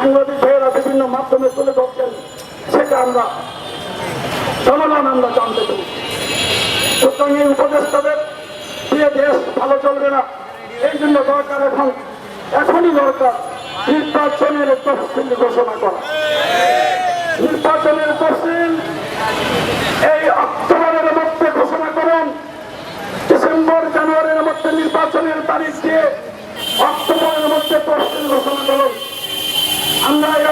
সাংবাদিক ভাইয়েরা বিভিন্ন মাধ্যমে তুলে ধরছেন, সেটা আমরা জনগণ আমরা জানতে চাই। সুতরাং এই উপদেষ্টাদের দিয়ে দেশ ভালো চলবে না, এই জন্য দরকার এখন, এখনই দরকার নির্বাচনের তফসিল ঘোষণা করা। নির্বাচনের তফসিল এই অক্টোবরের মধ্যে ঘোষণা করুন, ডিসেম্বর, জানুয়ারির মধ্যে নির্বাচনের তারিখ দিয়ে অক্টোবরের মধ্যে তফসিল ঘোষণা করুন আমরা এই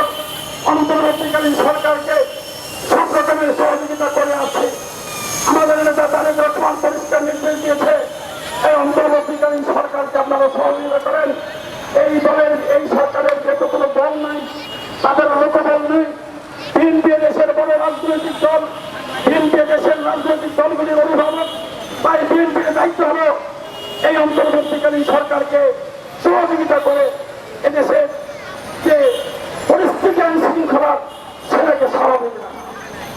অন্তর্বর্তীকালীন সরকারকে সব রকমের সহযোগিতা করে আছি। আমাদের নেতা তারেক রহমান পরিষ্কার নির্দেশ দিয়েছে, এই অন্তর্বর্তীকালীন সরকারকে আপনারা সহযোগিতা করেন। এই দলের, এই সরকারের যেহেতু কোনো দল নাই, তাদের লোকবল নেই। বিএনপি দেশের বড় রাজনৈতিক দল, বিএনপি দেশের রাজনৈতিক দলগুলির অভিভাবক। তাই বিএনপির দায়িত্ব হলো এই অন্তর্বর্তীকালীন সরকারকে সহযোগিতা করে এদেশের যে পরিস্থিতি আইন শৃঙ্খলা সেটাকে স্বাভাবিক রাখা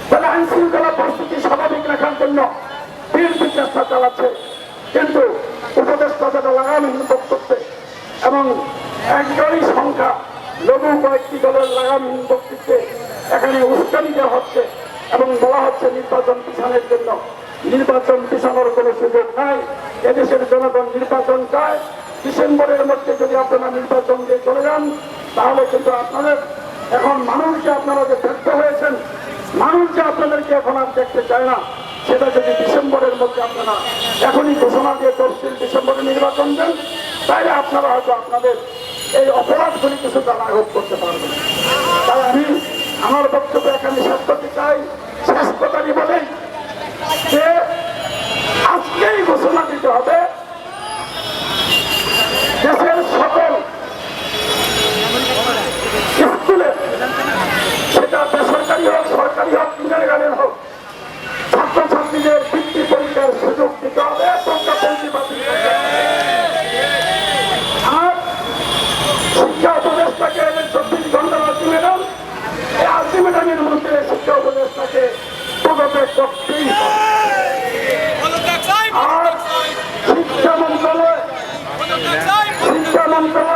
তাহলে আইন শৃঙ্খলা পরিস্থিতি স্বাভাবিক রাখার জন্য বিএনপি চেষ্টা চালাচ্ছে। কিন্তু উপদেষ্টা যেটা লাগামহীন বক্তব্যে এবং একজনই সংখ্যা লঘু কয়েকটি দলের লাগামহীন বক্তব্যে এখানে উস্কানি দেওয়া হচ্ছে এবং বলা হচ্ছে নির্বাচন পিছানোর জন্য। নির্বাচন পিছানোর কোনো সুযোগ নাই। এদেশের জনগণ নির্বাচন চায়। ডিসেম্বরের মধ্যে যদি আপনারা নির্বাচন দিয়ে চলে যান, তাহলে কিন্তু আপনাদের এখন মানুষ যে আপনারা যে ব্যর্থ হয়েছেন মানুষ যে আপনাদেরকে এখন আর দেখতে চায় না। সেটা যদি ডিসেম্বরের মধ্যে আপনারা এখনই ঘোষণা দিয়ে তফসিল ডিসেম্বরে নির্বাচন দেন, তাহলে আপনারা হয়তো আপনাদের এই অপরাধগুলি কিছুটা লাঘব করতে পারবেন। তাই আমি আমার বক্তব্য এখানে শেষ করতে চাই। ছাত্রছাত্রীদের বৃত্তি পরীক্ষার সুযোগ দিতে হবে বাতিল আর শিক্ষা উপদেষ্টাকে চব্বিশ ঘণ্টার আলটিমেটাম এই আলটিমেটামের মধ্যে শিক্ষা উপদেষ্টাকে পদত্যাগ করতেই আর শিক্ষা মন্ত্রণালয় শিক্ষা মন্ত্রণালয়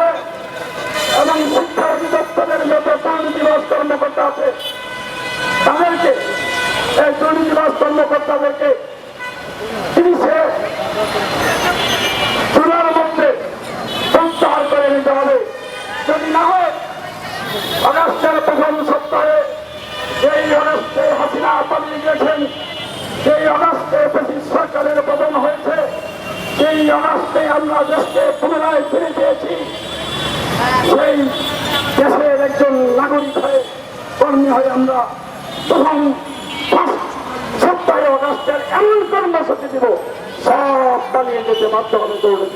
অগাস্টের প্রথম সপ্তাহে যেই অগাস্টে হাসিনা পালিয়ে গেছেন সেই অগাস্টে ব্রিটিশ সরকারের পতন হয়েছে সেই অগাস্টে আমরা দেশকে পুনরায় ফিরে পেয়েছি, সেই দেশের একজন নাগরিক হয়ে কর্মী হয়ে আমরা প্রথম সপ্তাহে অগাস্টের এমন কর্মসূচি দিব, সব চালিয়ে যেতে বাধ্য হবে দৌড়ে